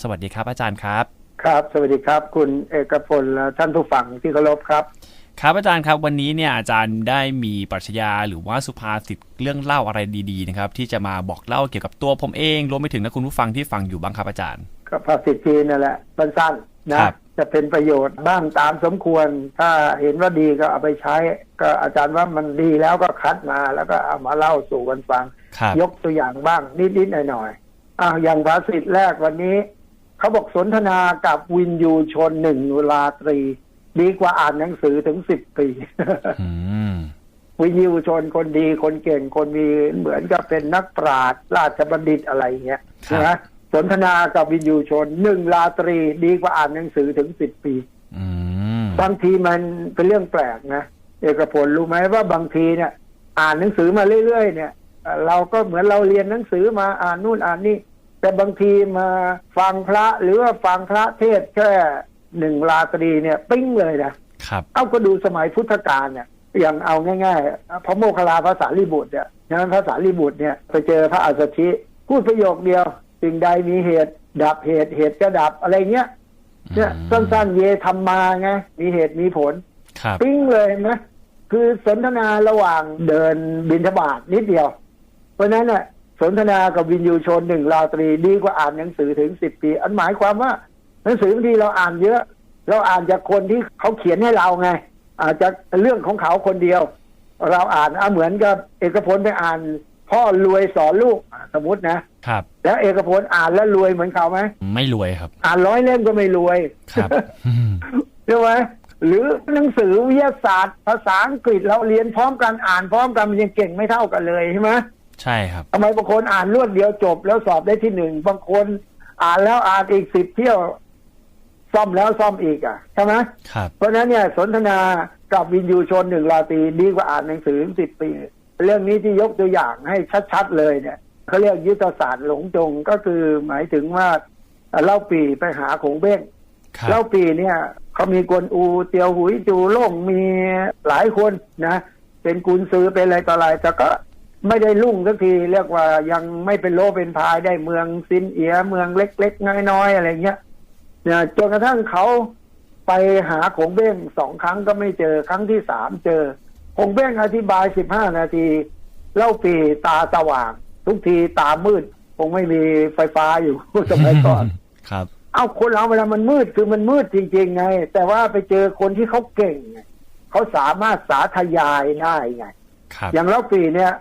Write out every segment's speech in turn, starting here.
สวัสดีครับอาจารย์ครับ ครับ สวัสดีครับ คุณเอกพลและท่านผู้ฟังที่เคารพครับ ครับอาจารย์ครับวันนี้เนี่ยอาจารย์ได้มีปรัชญาหรือว่าสุภาษิตเรื่องเล่าอะไรดีๆนะครับที่จะมาบอกเล่าเกี่ยวกับตัวผมเองรวมไปถึงนะคุณผู้ฟังที่ฟังอยู่บ้างครับอาจารย์ก็ภาษิตจีนนั่นแหละสั้นๆนะครับจะเป็นประโยชน์บ้างตามสมควร ถ้าเห็นว่าดีก็เอาไปใช้ ก็อาจารย์ว่ามันดีแล้วก็คัดมาแล้วก็เอามาเล่าสู่กันฟังครับยกตัวอย่างบ้างนิดๆหน่อยๆอะอย่างภาษิตแรกวันนี้ เขาบอกสนทนากับวินยูชนหนึ่งเวลาตรี ดีกว่าอ่านหนังสือถึงสิบปีอืมวิญญูชนคนดีคนเก่งคนมีเหมือนกับเป็นนักปราชญ์ราชบัณฑิตอะไรเงี้ยครับนะสนทนากับวิญญูชนหนึ่งราตรี ดีกว่าอ่านหนังสือถึงสิบปีอืมบางทีมันเป็นเรื่องแปลกนะเอกพลรู้ไหมว่าบางทีเนี่ย อ่านหนังสือมาเรื่อยๆเนี่ยเอ่อเราก็เหมือนเราเรียนหนังสือมาอ่านนู่นอ่านนี่ แต่บางทีมาฟังพระหรือว่าฟังพระเทศน์แค่หนึ่งราตรีเนี่ย ปิ้งเลยนะครับ เอาก็ดูสมัยพุทธกาลเนี่ยอย่างเอาง่ายๆพระโมคคัลลาภาษาลีบุตรเนี่ยนั้นภาษาลีบุตรเนี่ยไปเจอพระอัสสชิพูดประโยคเดียว สิ่งใดมีเหตุ ดับเหตุเหตุก็ดับอะไรเงี้ยเนี่ยอืมสั้นๆเยทำมาไงมีเหตุมีผลครับปิ้งเลยนะคือสนทนาระหว่างเดินบินทบาทนิดเดียว เพราะฉะนั้นน่ะ สนทนากับวินยูชนหนึ่งราตรีดีกว่าอ่านหนังสือถึงสิบปี อันหมายความว่า หนังสือบางทีเราอ่านเยอะ เราอ่านจากคนที่เขาเขียนให้เราไง อาจจะเรื่องของเขาคนเดียว เราอ่านอะเหมือนกับเอกพลไปอ่าน พ่อรวยสอนลูกอะสมมตินะครับ แล้วเอกพลอ่านแล้วรวยเหมือนเขาไหมไม่รวยครับ อ่านร้อยเล่มก็ไม่รวยครับอืมใช่ไหมหรือหนังสือวิทยาศาสตร์ ภาษาอังกฤษเราเรียนพร้อมกันอ่านพร้อมกันมันยังเก่งไม่เท่ากันเลยใช่ไหม ใช่ครับทำไมบางคนอ่านรวดเดียวจบ แล้วสอบได้ที่หนึ่งบางคน อ่านแล้วอ่านอีกสิบเที่ยวซ่อมแล้วซ่อมอีกอะใช่ไหมครับเพราะฉะนั้นเนี่ยสนทนากับวินยูชนหนึ่งราตรีดีกว่าอ่านหนังสือสิบปี เรื่องนี้ที่ยกตัวอย่างให้ชัดๆเลยเนี่ยเขาเรียกยุทธศาสตร์หลงจงก็คือหมายถึงว่าเล่าปีไปหาของเบ้งครับเล่าปีเนี่ยเขามีกวนอูเตียวหุยจูโล่งมีหลายคนนะ เป็นกุนซือเป็นอะไรต่ออะไรแต่ก็ ไม่ได้ลุ่งสักทีเรียกว่ายังไม่เป็นโลเป็นพายได้เมืองซินเอียเมืองเล็กๆน้อยๆอะไรเงี้ยเนี่ยจนกระทั่งเขาไปหาขงเบ้งสองครั้งก็ไม่เจอครั้งที่สามเจอขงเบ้งอธิบายสิบห้านาที เล่าปีตาสว่าง ทุกทีตามืด คงไม่มีไฟฟ้าอยู่สมัยก่อนครับ เอาคนเราเวลามันมืดคือมันมืดจริง ๆ ไง แต่ว่าไปเจอคนที่เขาเก่งไงเขาสามารถสาธยายได้ไงครับอย่างเล่าปีเนี่ย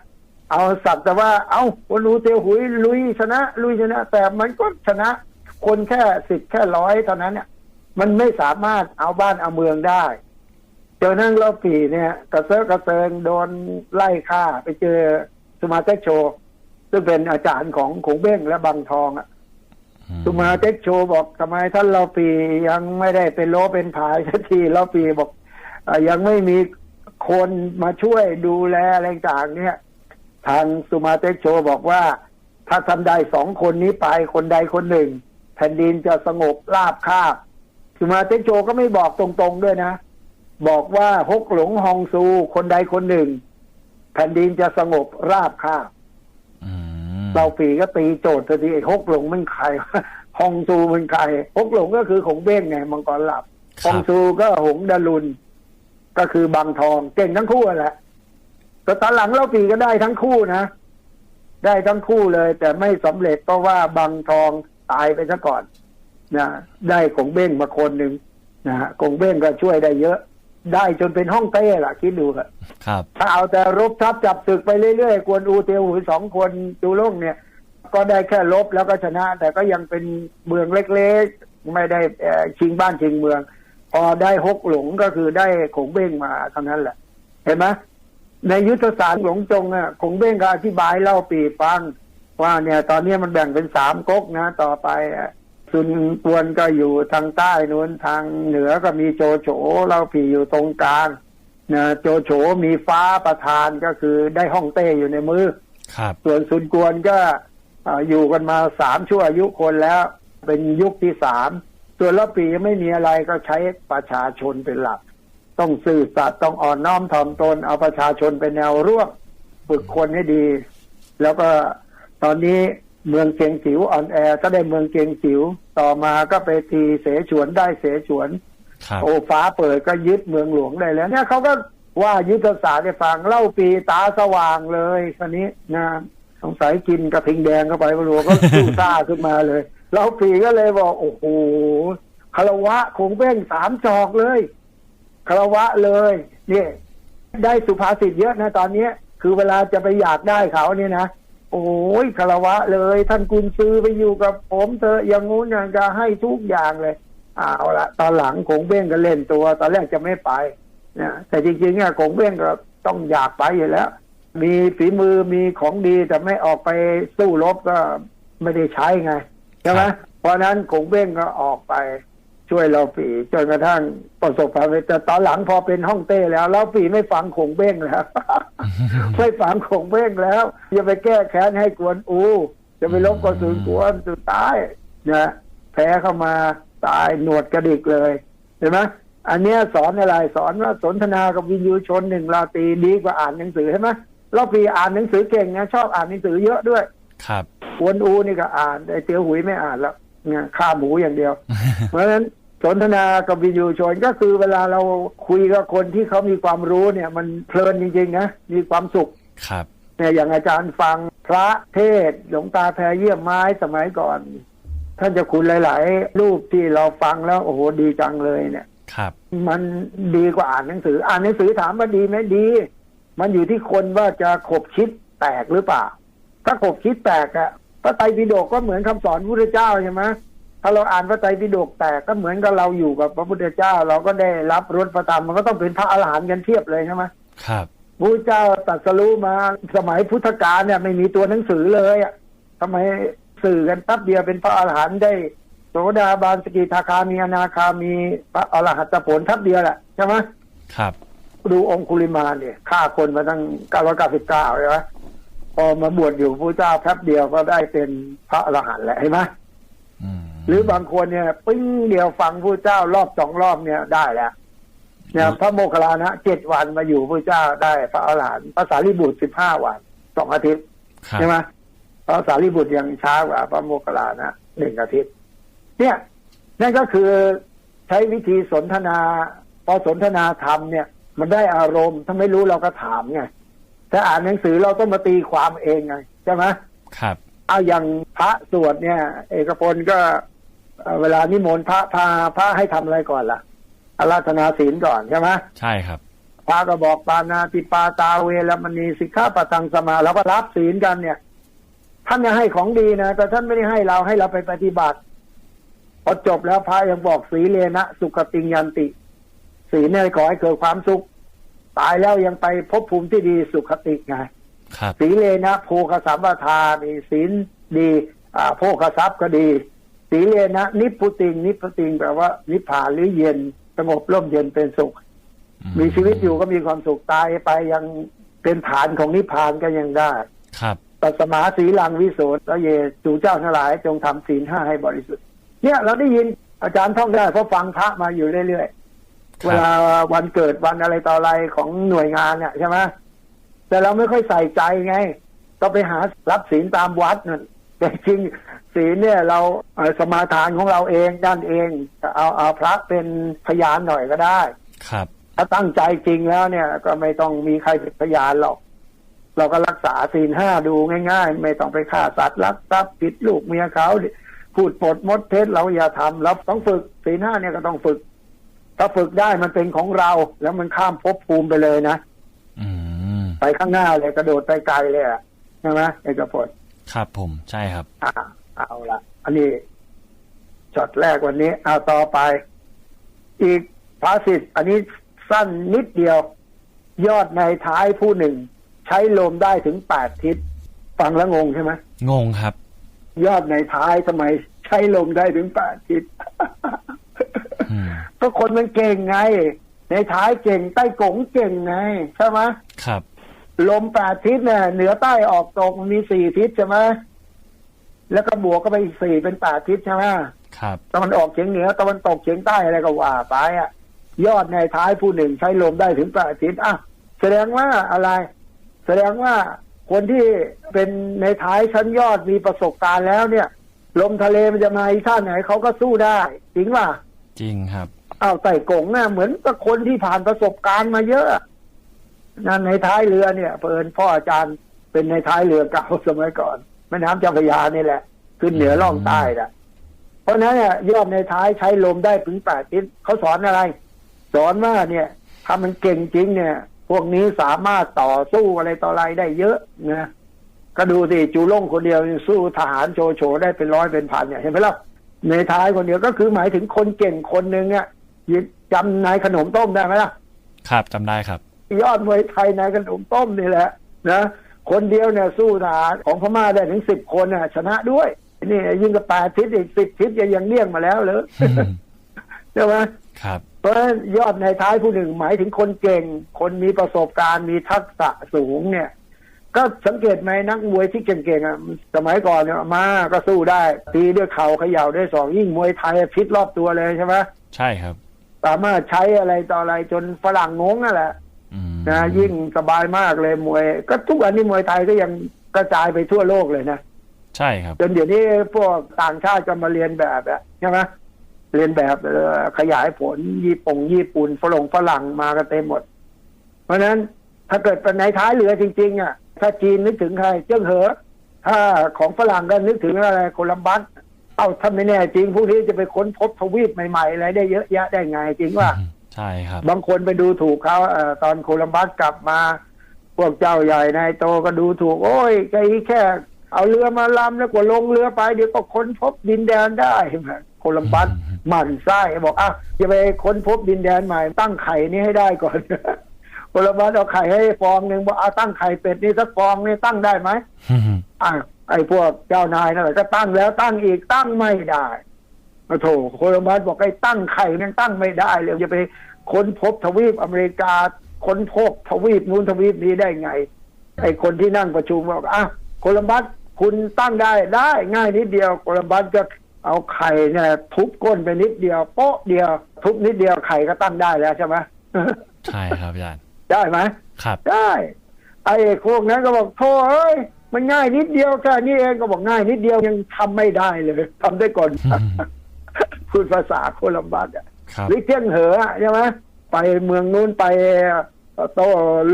เอาสักแต่ว่า เอาคนรู้เตียวหุยลุยชนะ ลุยชนะ แต่มันก็ชนะ คนแค่สิบแค่ร้อยเท่านั้นเนี่ย มันไม่สามารถเอาบ้านเอาเมืองได้เจอนั่งเล่าปีเนี่ยกระเซาะกระเซิงโดนไล่ฆ่าไปเจอสมาเตโช ซึ่งเป็นอาจารย์ของขงเบ้งและบางทองอะอืมสุมาเต็กโชว์บอกทำไมท่านเราปียังไม่ได้เป็นโลเป็นผายสักทีเราปีบอกอายังไม่มีคนมาช่วยดูแลอะไรต่างๆเนี่ย ทางสุมาเต็กโชว์บอกว่า ถ้าทำได้สองคนนี้ไปคนใดคนหนึ่ง แผ่นดินจะสงบราบคาบ สุมาเต็กโชว์ก็ไม่บอกตรงๆด้วยนะ บอกว่าฮกหลงฮองซูคนใดคนหนึ่ง แผ่นดินจะสงบราบคาบอืมเราปีก็ตีโจทย์ทันทีไอ้ฮกหลงมันใครฮองซูมันใครฮกหลงก็คือของเบ้งไงมังกรหลับคฮรัอบงซูก็หงดารุนก็คือบางทองเก่งทั้งคู่แหละ แต่ตอนหลังเราปีก็ได้ทั้งคู่นะ ได้ทั้งคู่เลย แต่ไม่สำเร็จเพราะว่าบางทองตายไปซะก่อนนะได้ของเบ้งมาคนหนึ่งนะฮะของเบ้งก็ช่วยได้เยอะ ได้จนเป็นห้องเต้ล่ะ คิดดูเถอะครับ ถ้าเอาแต่รบทับจับศึกไปเรื่อยๆ กวนอูเตียวหุยสองคนจูโล่งเนี่ย ก็ได้แค่ลบแล้วก็ชนะ แต่ก็ยังเป็นเมืองเล็กๆ ไม่ได้เอ่อชิงบ้านชิงเมือง พอได้ฮกหลงก็คือได้ขงเบ้งมาเท่านั้นแหละ เห็นไหม ในยุทธศาสตร์หลงจงอะขงเบ้งก็อธิบายเล่าปีฟัง ว่าเนี่ย ตอนนี้มันแบ่งเป็นสามก๊กนะ ต่อไปอะซุนปวนก็อยู่ทางใต้นู้นทางเหนือก็มีโจโฉเล่าปีอยู่ตรงกลางนะโจโฉมีฟ้าประธานก็คือได้ห้องเต้อยู่ในมือครับส่วนซุนกวนก็เอ่ออยู่กันมาสามชั่วอายุคนแล้ว เป็นยุคที่สามส่วนละปียังไม่มีอะไรก็ใช้ประชาชนเป็นหลัก ต้องสื่อสัตย์ต้องอ่อนน้อมถ่อมตนเอาประชาชนเป็นแนวร่วมฝึกคนให้ดี แล้วก็ตอนนี้เมืองเชียงจิ๋วอ่อนแอก็ได้เมืองเชียงจิ๋วต่อมาก็ไปตีเสฉวนได้เสฉวนครับโอ้ฟ้าเปิดก็ยึดเมืองหลวงได้แล้วเนี่ยเขาก็ว่ายุทธศาสตร์ให้ฟังเล่าปีตาสว่างเลยคนนี้นะสงสัยกินกระทิงแดงเข้าไปไม่รู้ก็สู้ซ่าขึ้นมาเลยเล่าปีก็เลยบอกโอ้โหคารวะคงเบ้งสามจอกเลย คารวะเลยเนี่ยได้สุภาษิตเยอะนะตอนเนี้ย คือเวลาจะไปอยากได้เขาเนี่ยนะโอ้ยคารวะเลย ท่านกุญซื้อไปอยู่กับผมเธอะอย่างงู้นอย่างจะให้ทุกอย่างเลยเอาละตอนหลังคงเบ้งก็เล่นตัว ตอนแรกจะไม่ไปนะแต่จริงๆเนี่ยคงเบ้งก็ต้องอยากไปอยู่แล้ว มีฝีมือมีของดีแต่ไม่ออกไปสู้รบก็ไม่ได้ใช้ไงใช่ไหมครับเพราะฉะนั้นคงเบ้งก็ออกไป ช่วยเราปีจนกระทั่งประสบความสำเร็จแต่ตอนหลังพอเป็นห้องเต้แล้ว เราปีไม่ฟังคงเบ้งแล้วไม่ฝังคงเบ้งแล้วอย่าไปแก้แค้นให้กวนอูจะไปลบกระสุนกวนสุดท้ายนะแพ้เข้ามาตายหนวดกระดิกเลยเห็นไหมอันเนี้ยสอนอะไรสอนว่าสนทนากับวินยูชนหนึ่งราตรีดีกว่าอ่านหนังสือใช่ไหมเราปีอ่านหนังสือเก่งนะชอบอ่านหนังสือเยอะด้วย ครับกวนอูนี่ก็อ่านไอเตียวหุยไม่อ่านแล้วเนี่ยฆ่าหมูอย่างเดียว เพราะฉะนั้น สนทนากับวินยูชนก็คือเวลาเราคุยกับคนที่เขามีความรู้เนี่ย มันเพลินจริงๆนะมีความสุขครับเนี่ยอย่างอาจารย์ฟังพระเทศน์หลวงตาแพรเยี่ยมไม้สมัยก่อน ท่านเจะคุณหลาย ๆ รูปที่เราฟังแล้วโอ้โหดีจังเลยเนี่ย ครับ มันดีกว่าอ่านหนังสือ อ่านหนังสือถามว่าดีไหมดี มันอยู่ที่คนว่าจะขบคิดแตกหรือเปล่า ถ้าขบคิดแตกอะพระไตรปิฎกก็เหมือนคำสอนพระพุทธเจ้าใช่ไหม ถ้าเราอ่านพระไตรปิฎกแตกก็เหมือนกับเราอยู่กับพระพุทธเจ้า เราก็ได้รับรสพระธรรมมันก็ต้องเป็นพระอรหันต์กันเทียบเลยใช่ไหมครับพระเจ้าตรัสรู้มาสมัยพุทธกาลเนี่ยไม่มีตัวหนังสือเลยอะทำไมสื่อกันแป๊บเดียวเป็นพระอรหันต์ได้โสดาบานสกิทาคามีอนาคามีพระอรหัตผลทับเดียวแหละใช่ไหมครับ ดูองคุลิมานเนี่ยฆ่าคนมาตั้ง999ใช่ไหมพอมาบวชอยู่พระเจ้าแป๊บเดียวก็ได้เป็นพระอรหันต์แหละเห็นไหมอืม หรือบางคนเนี่ยปิ้งเดียวฟังพระเจ้ารอบสองรอบเนี่ยได้แล้วเนี่ยพระโมคคัลลานะเจ็ดวันมาอยู่พระเจ้าได้พระอรหันต์ภาษาลิบุตรสิบห้าวันสองอาทิตย์ครับใช่ไหมพระสารีบุตรยังช้ากว่าพระโมคคัลลานะหนึ่งอาทิตย์ เนี่ยนั่นก็คือใช้วิธีสนทนา พอสนทนาธรรมเนี่ย มันได้อารมณ์ถ้าไม่รู้เราก็ถามไงถ้าอ่านหนังสือเราต้องมาตีความเองไงใช่ไหมครับเอาอย่างพระสวดเนี่ย เอกพลก็ เอ่อเวลานิมนต์พระพาพระให้ทำอะไรก่อนล่ะอาราธนาศีลก่อนใช่ไหมใช่ครับพระก็บอกปานาติปาตาเวรมณีสิกขาปะตังสมาเราก็รับศีลกันเนี่ย ท่านจะให้ของดีนะแต่ท่านไม่ได้ให้เราให้เราไปปฏิบัติพอจบแล้วพระยังบอกสีเลนะสุขติงยันติ ศีลเนี่ยขอให้เกิดความสุข ตายแล้วยังไปพบภูมิที่ดีสุขติไงครับสีเลนะโภคสัมปทามีศีลดี อ่าโภคทรัพย์ก็ดี สีเลนะ นิพพุติง นิพพุติงแปลว่า นิพพานหรือเย็นสงบร่มเย็นเป็นสุข มีชีวิตอยู่ก็มีความสุขตายไปยังเป็นฐานของนิพพานก็ยังได้ ครับตัสมาสีลังวิโสทะเยสู่เจ้าทั้งหลาย จงทำศีลห้าให้บริสุทธิ์ เนี่ยเราได้ยินอาจารย์ท่องได้เพราะฟังพระมาอยู่เรื่อยๆครับเวลาวันเกิดวันอะไรต่ออะไรของหน่วยงานเนี่ยใช่ไหมแต่เราไม่ค่อยใส่ใจไง ก็ไปหารับศีลตามวัดนั่นแต่จริง ศีลเนี่ยเราเอ่อสมาทานของเราเองด้านเองเอาเอาพระเป็นพยานหน่อยก็ได้ ครับ ถ้าตั้งใจจริงแล้วเนี่ย ก็ไม่ต้องมีใครเป็นพยานหรอกเราก็รักษาศีลห้าดูง่าย ๆ ไม่ต้องไปฆ่าสัตว์ลักทรัพย์ผิดลูกเมียเขาพูดปดมดเท็จเราอย่าทำเราต้องฝึกศีลห้าเนี่ยก็ต้องฝึก ถ้าฝึกได้มันเป็นของเรา แล้วมันข้ามภพภูมิไปเลยนะอืมไปข้างหน้าเลยกระโดดไปไกลเลยอะใช่ไหมเอกพลครับผมใช่ครับอ่า เอาละอันนี้ช็อตแรกวันนี้ เอาต่อไป อีกภาษิตอันนี้สั้นนิดเดียว ยอดในท้ายผู้หนึ่ง ใช้ลมได้ถึงแปดทิศ ฟังแล้วงงใช่ไหมงงครับ ยอดในท้ายทำไมใช้ลมได้ถึงแปดทิศอืมก็คนมันเก่งไง ในท้ายเก่งใต้กงเก่งไงใช่ไหมครับ ลมแปดทิศเนี่ยเหนือใต้ออกตกมันมีสี่ทิศใช่ไหม แล้วก็บวกก็ไปอีกสี่เป็นแปดทิศใช่ไหมครับตะวันออกเฉียงเหนือตะวันตกเฉียงใต้อะไรก็ว่าไปอะ ยอดในท้ายผู้หนึ่งใช้ลมได้ถึงแปดทิศอะแสดงว่าอะไร แสดงว่าคนที่เป็นในท้ายชั้นยอดมีประสบการณ์แล้วเนี่ย ลมทะเลมันจะมาอีท่าไหนเขาก็สู้ได้ จริงป่ะจริงครับอ้าวไต่กงน่ะเหมือนกับคนที่ผ่านประสบการณ์มาเยอะนั่นในท้ายเรือเนี่ยเพิ่นพ่ออาจารย์เป็นในท้ายเรือเก่าสมัยก่อน แม่น้ำเจ้าพระยานี่แหละขึ้นเหนือล่องใต้น่ะเพราะฉะนั้นเนี่ยยอดในท้ายใช้ลมได้ถึงแปดทิศเขาสอนอะไร สอนว่าเนี่ยถ้ามันเก่งจริงเนี่ย พวกนี้สามารถต่อสู้อะไรต่ออะไรได้เยอะนะก็ดูสิจูล่งคนเดียวยังสู้ทหารโชว์โฉได้เป็นร้อยเป็นพันเนี่ยเห็นไหมล่ะในท้ายคนเดียวก็คือหมายถึงคนเก่งคนหนึ่งเนี่ยยิจำนายขนมต้มได้ไหมล่ะ ครับจำได้ครับ ยอดมวยไทยนายขนมต้มนี่แหละ นะ คนเดียวเนี่ยสู้ทหารของพม่าได้ถึงสิบคนน่ะชนะด้วยนี่ยิ่งกับแปดทิศอีกสิบทิศยังเลี่ยงมาแล้วเลยใช่ไหมครับเพราะฉะนั้นยอดในท้ายผู้หนึ่งหมายถึงคนเก่ง คนมีประสบการณ์ มีทักษะสูงเนี่ย ก็สังเกตไหมนักมวยที่เก่งๆอะสมัยก่อนเนี่ยมาก็สู้ได้ ตีด้วยเข่าเขย่าด้วยศอกยิ่งมวยไทยพิษรอบตัวเลยใช่ไหมใช่ครับ สามารถใช้อะไรต่ออะไรจนฝรั่งงงนั่นแหละอืม นะยิ่งสบายมากเลยมวย ก็ทุกวันนี้มวยไทยก็ยังกระจายไปทั่วโลกเลยนะใช่ครับจนเดี๋ยวนี้พวกต่างชาติก็มาเรียนแบบอะใช่ไหมเรียนแบบเอ่อขยายผลญี่ปุ่งญี่ปุ่นฝรั่งฝรั่งมากันเต็มหมด เพราะฉะนั้นถ้าเกิดเป็นในท้ายเรือจริง ๆ อะ ถ้าจีนนึกถึงใครเจิ้งเหอ ถ้าของฝรั่งก็นึกถึงอะไรโคลัมบัสเอาถ้าไม่แน่จริงพวกนี้จะไปค้นพบทวีปใหม่ๆอะไรได้เยอะแยะได้ไงจริงว่า ใช่ครับ บางคนไปดูถูกเขาเอ่อตอนโคลัมบัสกลับมา พวกเจ้าใหญ่นายโตก็ดูถูก โอ้ยแค่แค่ เอาเรือมาลำแล้วก็ลงเรือไปเดี๋ยวก็ค้นพบดินแดนได้โคลัมบัสอืมหมั่นไส้บอกอะอย่าไปค้นพบดินแดนใหม่ตั้งไข่นี้ให้ได้ก่อนโคลัมบัสเอาไข่ให้ฟองหนึ่งบอกเอาตั้งไข่เป็ดนี่สักฟองนี่ตั้งได้ไหมอะไอ้พวกเจ้านายนั่นแหละก็ตั้งแล้วตั้งอีกตั้งไม่ได้ โอ้โถโคลัมบัสบอกไอ้ตั้งไข่ยังตั้งไม่ได้เลยจะไปค้นพบทวีปอเมริกาค้นพบทวีปนู้นทวีปนี้ได้ไง ไอ้คนที่นั่งประชุมบอกอะโคลัมบัสคุณตั้งได้ได้ง่ายนิดเดียวโคลัมบัสก็เอาไข่เนี่ยทุบก้นไปนิดเดียวโป๊ะเดียว ทุบนิดเดียวไข่ก็ตั้งได้แล้วใช่ไหมใช่ครับอาจารย์ได้ไหมครับได้ไอ้พวกนั้นก็บอกโธ่เอ้ยมันง่ายนิดเดียวแค่นี้เองก็บอกง่ายนิดเดียวยังทำไม่ได้เลยทำได้ก่อน พูดภาษาโคลัมบัสอะครับหรือเที่ยงเหออะใช่ไหมไปเมืองนู้นไปโต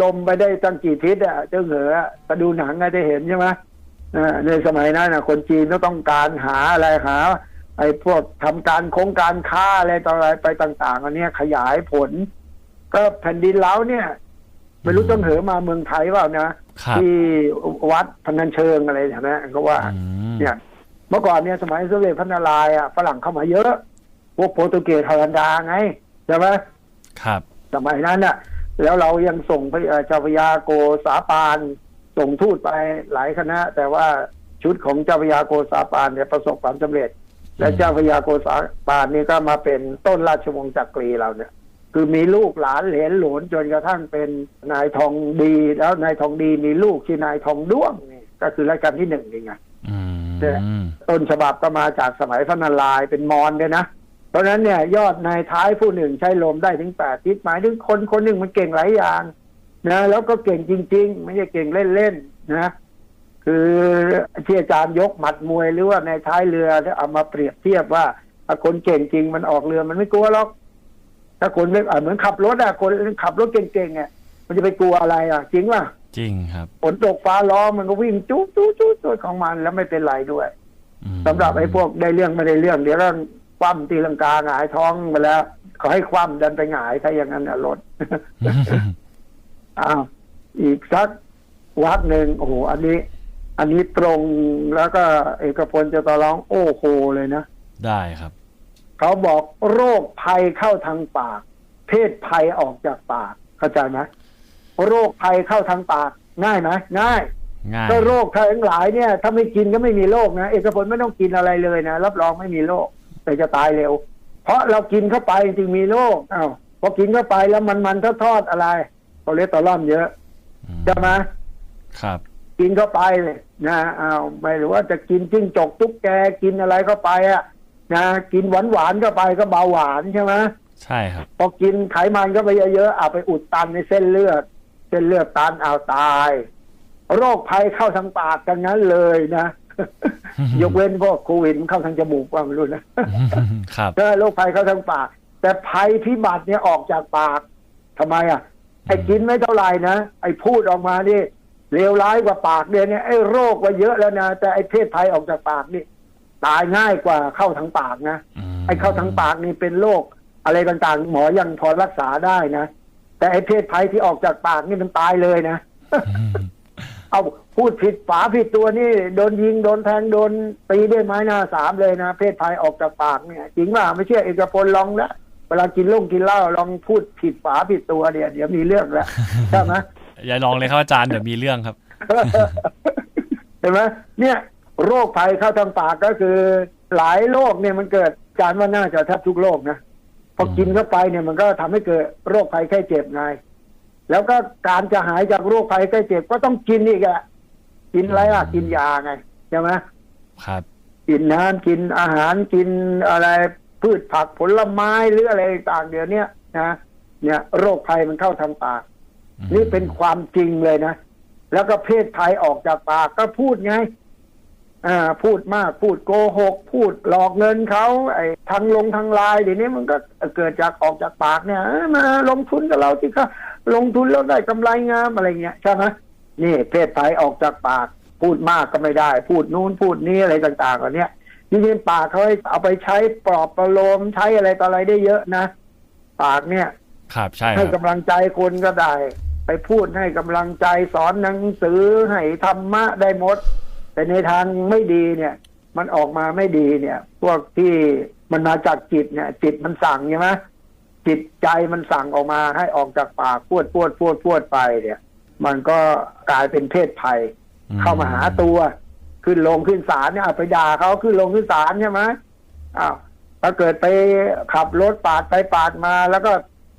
ลมไปได้ตั้งกี่ทิศอะเจ้าเหออะก็ดูหนังก็ได้เห็นใช่ไหมอ่าในสมัยนั้นนะคนจีนก็ต้องการหาอะไรหาไอ้พวกทำการโครงการค้าอะไรต่ออะไรไปต่าง ๆ อันเนี้ยขยายผล ก็แผ่นดินเล้าเนี่ยไม่รู้ต้องเหอมาเมืองไทยเปล่านะครับที่วัดพนัญเชิงอะไรใช่ไหมเขาว่าอืมเนี่ย เมื่อก่อนเนี่ยสมัยสมเด็จพระนารายณ์อะฝรั่งเข้ามาเยอะ พวกโปรตุเกสฮอลันดาไงใช่ไหมครับ สมัยนั้นน่ะ แล้วเรายังส่งพระเอ่อเจ้าพระยาโกษาปานส่งทูตไปหลายคณะ แต่ว่าชุดของเจ้าพระยาโกษาปานเนี่ยประสบความสำเร็จ และเจ้าพระยาโกษาปานนี่ก็มาเป็นต้นราชวงศ์จักรีเราเนี่ย คือมีลูกหลานเหลนหลนจนกระทั่งเป็นนายทองดี แล้วนายทองดีมีลูกชื่อนายทองด้วงนี่ก็คือรัชกาลที่หนึ่งนี่ไงอืม เนี่ยต้นฉบับก็มาจากสมัยพระนารายณ์เป็นมอญเลยนะ เพราะฉะนั้นเนี่ยยอดนายท้ายผู้หนึ่งใช้ลมได้ถึงแปดทิศหมายถึงคนคนหนึ่งมันเก่งหลายอย่างนะแล้วก็เก่งจริง ๆ ไม่ใช่เก่งเล่นๆนะคือที่อาจารย์ยกหมัดมวยหรือว่าในท้ายเรือเนี่ยเอามาเปรียบเทียบว่าถ้าคนเก่งจริงมันออกเรือมันไม่กลัวหรอก ถ้าคนไม่อะเหมือนขับรถอะคนขับรถเก่งๆอะมันจะไปกลัวอะไรอะจริงป่ะ จริงครับฝนตกฟ้าร้องมันก็วิ่งจุ๊จุ๊จุ๊จุ๊ของมันแล้วไม่เป็นไรด้วยอืมสำหรับไอ้พวกได้เรื่องไม่ได้เรื่อง เดี๋ยวก็คว่ำตีลังกาหงายท้องไปแล้วขอให้คว่ำดันไปหงายถ้าอย่างนั้นน่ะรถอ้าวอีกสักวักหนึ่งโอ้โหอันนี้ อันนี้ตรงแล้วก็ เอกพลจะตอร้อง โอ้โหเลยนะได้ครับ เขาบอกโรคภัยเข้าทางปาก เพศภัยออกจากปากเข้าใจไหม โรคภัยเข้าทางปากง่ายไหมง่ายง่ายก็โรคทั้งหลายเนี่ย ถ้าไม่กินก็ไม่มีโรคนะเอกพลไม่ต้องกินอะไรเลยนะรับรองไม่มีโรคแต่จะตายเร็ว เพราะเรากินเข้าไปจึงมีโรคอ้าวพอกินเข้าไปแล้วมันมันทอดๆอะไรคอเลสเตอรอลเยอะอืมใช่ไหมครับ กินเข้าไปเลยนะอ้าวไม่รู้ว่าจะกินจิ้งจกตุ๊กแกกินอะไรเข้าไปอะนะกินหวานหวานๆเข้าไปก็เบาหวานใช่ไหมใช่ครับพอกินไขมันก็ไปเยอะๆเอาไปอุดตันในเส้นเลือด เส้นเลือดตันเอาตาย โรคภัยเข้าทางปากกันนั้นเลยนะยกเว้นพวกโควิดมันเข้าทางจมูกว่าไม่รู้นะครับถ้าโรคภัยเข้าทางปาก แต่ภัยพิบัติเนี่ยออกจากปากทำไมอะไอ้กินไม่เท่าไหร่นะไอ้พูดออกมานี่เลวร้ายกว่าปากเดียวเนี่ยไอ้โรคว่าเยอะแล้วนะแต่ไอ้เพศภัยออกจากปากนี่ตายง่ายกว่าเข้าทางปากนะไอ้เข้าทางปากนี่เป็นโรคอะไรต่างๆ หมอยังพอรักษาได้นะ แต่ไอ้เพศภัยที่ออกจากปากนี่มันตายเลยนะ เอาพูดผิดฝาผิดตัวนี่โดนยิงโดนแทงโดนตีด้วยไม้หน้าสามเลยนะ เพศภัยออกจากปากเนี่ยจริงว่าไม่เชื่อเอกพลลองละเวลากินเหล้งกินเหล้าลองพูดผิดฝาผิดตัวเนี่ยเดี๋ยวมีเรื่องแล้วใช่ไหมอย่าลองเลยครับอาจารย์เดี๋ยวมีเรื่องครับเห็นไหมเนี่ยโรคภัยเข้าทางปากก็คือหลายโรคเนี่ยมันเกิดการว่าน่าจะแทบทุกโรคนะ พอกินเข้าไปเนี่ยมันก็ทำให้เกิดโรคภัยไข้เจ็บไง แล้วก็การจะหายจากโรคภัยไข้เจ็บก็ต้องกินอีกอะกินอะไรอะ กินยาไงใช่ไหมครับ กินน้ำกินอาหารกินอะไรพืชผักผลไม้หรืออะไรต่างเดี๋ยวเนี้ยนะเนี่ย โรคภัยมันเข้าทางปาก นี่เป็นความจริงเลยนะ แล้วก็เพศภัยออกจากปากก็พูดไง อ่าพูดมากพูดโกหก พูดหลอกเงินเขาไอ้ทางลงทางไลายเดี๋ยวนี้มันก็เกิดจากออกจากปากเนี่ยเอ้ยมาลงทุนกับเราที่เขาลงทุนแล้วได้กำไรงามอะไรเงี้ยใช่ไหมนี่เพศภัยออกจากปาก พูดมากก็ไม่ได้ พูดนู้นพูดนี้อะไรต่างๆเหล่านี้จริงๆปากเขาให้เอาไปใช้ปลอบประโลมใช้อะไรต่ออะไรได้เยอะนะ ปากเนี่ย ครับใช่คให้รับกำลังใจคนก็ได้ ไปพูดให้กำลังใจสอนหนังสือให้ธรรมะได้หมด แต่ในทางไม่ดีเนี่ย มันออกมาไม่ดีเนี่ย พวกที่มันมาจากจิตเนี่ย จิตมันสั่งใช่ไหมจิตใจมันสั่งออกมาให้ออกจากปากพูดพูดพูดพูดไปเนี่ย มันก็กลายเป็นเพศภัย เข้ามาหาตัว ขึ้นลงขึ้นศาลเนี่ยเอาไปด่าเขาขึ้นลงขึ้นศาลใช่ไหมอ้าวถ้าเกิดไปขับรถปาดไปปาดมาแล้วก็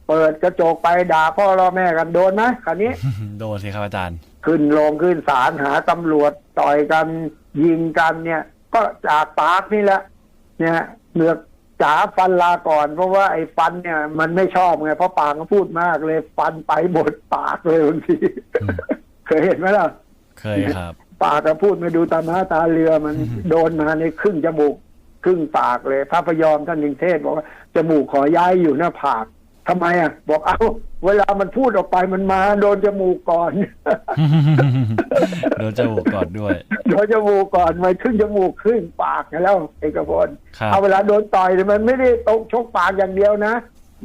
เปิดกระจกไปด่าพ่อรอแม่กันโดนไหมคราวนี้ โดนสิครับอาจารย์ ขึ้นลงขึ้นศาลหาตำรวจต่อยกันยิงกันเนี่ย ก็จากปากนี่แหละ เนี่ยเหนือกจ๋าฟันลาก่อน เพราะว่าไอ้ฟันเนี่ย มันไม่ชอบไงเพราะปากมันพูดมากเลยฟันไปหมดปากเลยบางทีอืมเคยเห็นไหมล่ะ เคยครับ ปากก็พูดไม่ดูตาม้าตาเรือมันโดนมาในครึ่งจมูกครึ่งปากเลย พระพยอมท่านยิงเทศบอกว่าจมูกขอย้ายอยู่หน้าผาก ทำไมอะ บอกเอาเวลามันพูดออกไปมันมา โดนจมูกก่อน โดนจมูกก่อนด้วย โดนจมูกก่อนมาครึ่งจมูกครึ่งปากแล้วเอกพลครับเอาเวลาโดนต่อยเนี่ยมันไม่ได้ตกชกปากอย่างเดียวนะ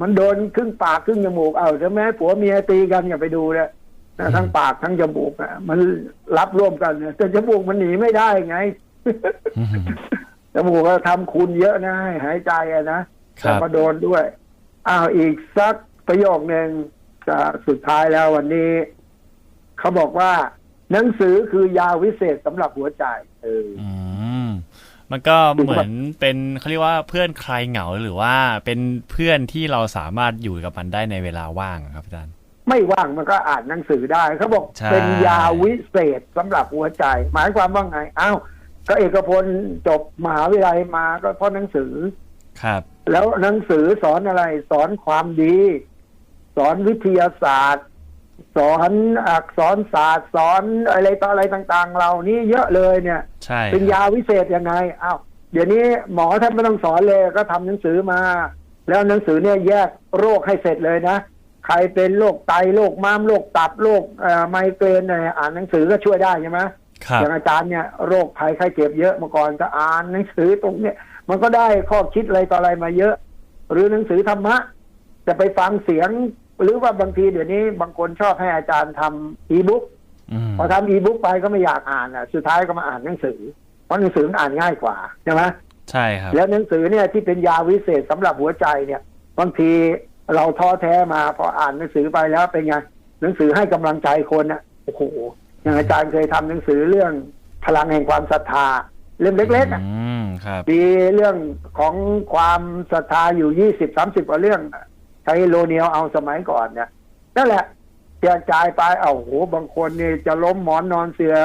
มันโดนครึ่งปากครึ่งจมูกเอาใช่ไหมผัวเมียตีกันอย่าไปดูเลยนะทั้งปากทั้งจมูกอะมันรับร่วมกันเนี่ยแต่จมูกมันหนีไม่ได้ไงจมูกก็ทำคุณเยอะนะให้หายใจอะนะครับแต่มาโดนด้วย อ้าวอีกสักประโยคหนึ่งจะสุดท้ายแล้ววันนี้ เขาบอกว่า หนังสือคือยาวิเศษสำหรับหัวใจ เอออืมมันก็เหมือนเป็นเขาเรียกว่าเพื่อนใครเหงาหรือว่าเป็นเพื่อนที่เราสามารถอยู่กับมันได้ในเวลาว่างอะครับอาจารย์ไม่ว่างมันก็อ่านหนังสือได้เขาบอกใช่เป็นยาวิเศษสำหรับหัวใจ หมายความว่าไงอ้าวก็เอกพลจบมหาวิทยาลัยมาก็เพราะหนังสือ ครับ แล้วหนังสือสอนอะไร สอนความดี สอนวิทยาศาสตร์ สอนอักษรศาสตร์สอนอะไรต่ออะไรต่าง ๆ เรานี่เยอะเลยเนี่ยใช่เป็นยาวิเศษยังไงอ้าวเดี๋ยวนี้หมอท่านไม่ต้องสอนเลยก็ทำหนังสือมา แล้วหนังสือเนี่ยแยกโรคให้เสร็จเลยนะใครเป็นโรคไตโรคม้ามโรคตับโรคเอ่อไมเกรนเนี่ยอ่านหนังสือก็ช่วยได้ใช่ไหมครับอย่างอาจารย์เนี่ยโรคภัยไข้เจ็บเยอะเมื่อก่อนก็อ่านหนังสือตรงเนี้ย มันก็ได้ข้อคิดอะไรต่ออะไรมาเยอะ หรือหนังสือธรรมะจะไปฟังเสียง หรือว่าบางทีเดี๋ยวนี้บางคนชอบให้อาจารย์ทำอีบุ๊กอืมพอทำอีบุ๊กไปก็ไม่อยากอ่านอะ สุดท้ายก็มาอ่านหนังสือ เพราะหนังสือมันอ่านง่ายกว่าใช่ไหมใช่ครับ แล้วหนังสือเนี่ยที่เป็นยาวิเศษสำหรับหัวใจเนี่ยบางทีเราท้อแท้มาพออ่านหนังสือไปแล้วเป็นไงหนังสือให้กำลังใจคนน่ะโอ้โหอย่างอาจารย์เคยทำหนังสือเรื่องพลังแห่งความศรัทธา เล่มเล็กๆอะอืมครับมีเรื่องของความศรัทธาอยู่ยี่สิบสามสิบกว่าเรื่องใช้โลเนียวเอาสมัยก่อนเนี่ยนั่นแหละแจกจ่ายไปเอาโหบางคนนี่จะล้มหมอนนอนเสือ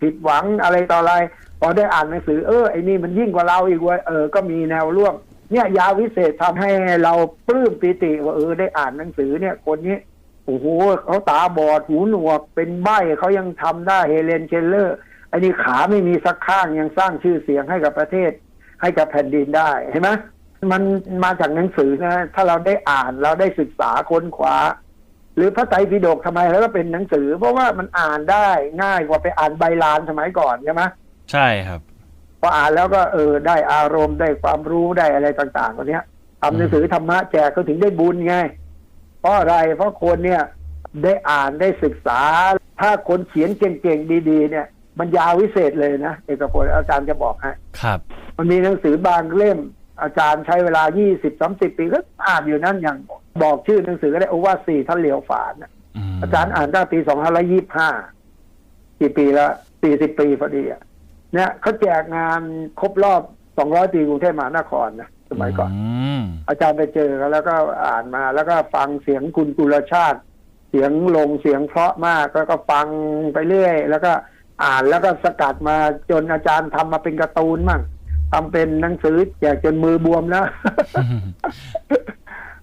ผิดหวังอะไรต่ออะไร พอได้อ่านหนังสือเออไอ้นี่มันยิ่งกว่าเราอีกเว้ยเออก็มีแนวร่วม เนี่ยยาวิเศษทำให้เราปลื้มปิติว่าเออได้อ่านหนังสือเนี่ยคนนี้โอ้โหเขาตาบอดหูหนวกเป็นใบ้เขายังทำได้เฮเลนเคลเลอร์ ไอ้นี่ขาไม่มีสักข้างยังสร้างชื่อเสียงให้กับประเทศ ให้กับแผ่นดินได้เห็นไหมมันมาจากหนังสือนะ ถ้าเราได้อ่านเราได้ศึกษาค้นคว้า หรือพระไตรปิฎกทำไมแล้วก็เป็นหนังสือ เพราะว่ามันอ่านได้ง่ายกว่าไปอ่านใบลานสมัยก่อนใช่ไหมใช่ครับพออ่านแล้วก็เออได้อารมณ์ได้ความรู้ได้อะไรต่างๆตัวเนี้ยทำหนังสือธรรมะแจกก็ถึงได้บุญไง เพราะอะไรเพราะคนเนี่ยได้อ่านได้ศึกษา ถ้าคนเขียนเก่งๆดี ๆ เนี่ย มันยาววิเศษเลยนะเอกพลอาจารย์จะบอกให้ครับ มันมีหนังสือบางเล่ม อาจารย์ใช้เวลา 20 30 ปีก็อ่านอยู่นั่นอย่างบอกชื่อหนังสือก็ได้โอวาทสี่ท่านเหลียวฝานน่ะมอาจารย์อ่านตั้งปี2525กี่ปีละ40 ปีพอดีอะเนี่ยเขาแจกงานครบรอบ 200 ปีกรุงเทพมหานครนะสมัยก่อนมอาจารย์ไปเจอกันแล้วก็อ่านมาแล้วก็ฟังเสียงคุณกุลชาติ เสียงลงเสียงเพราะมากแล้วก็ฟังไปเรื่อย แล้วก็ อ่านแล้วก็สกัดมาจนอาจารย์ทำมาเป็นการ์ตูนมั่งทำเป็นหนังสือแจกจนมือบวมแล้ว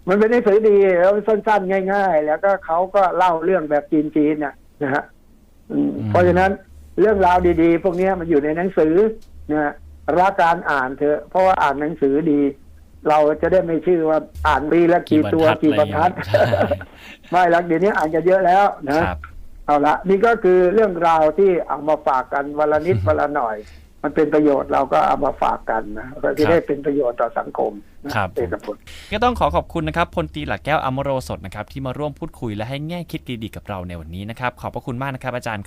มันเป็นหนังสือดีแล้วสั้นๆ ง่าย ๆ แล้วก็เขาก็เล่าเรื่องแบบจีนๆน่ะนะฮะอืมอืมเพราะฉะนั้นเรื่องราวดีๆ พวกเนี้ยมันอยู่ในหนังสือนะฮะรักการอ่านเถอะ เพราะว่าอ่านหนังสือดี เราจะได้ไม่ชื่อว่าอ่านปีละกี่ตัวกี่บรรทัดใช่ไม่หลักเดี๋ยวนี้อ่านกันเยอะแล้วนะครับ เอาละนี่ก็คือเรื่องราวที่เอามาฝากกันวันละนิดวันละหน่อย มันเป็นประโยชน์เราก็เอามาฝากกันนะก็จะได้เป็นประโยชน์ต่อสังคมนะครับเอกพลก็ต้องขอขอบคุณนะครับพลตรีหลักแก้วอมโรสดนะครับที่มาร่วมพูดคุยและให้แง่คิดดีๆกับเราในวันนี้นะครับ ขอบพระคุณมากนะครับอาจารย์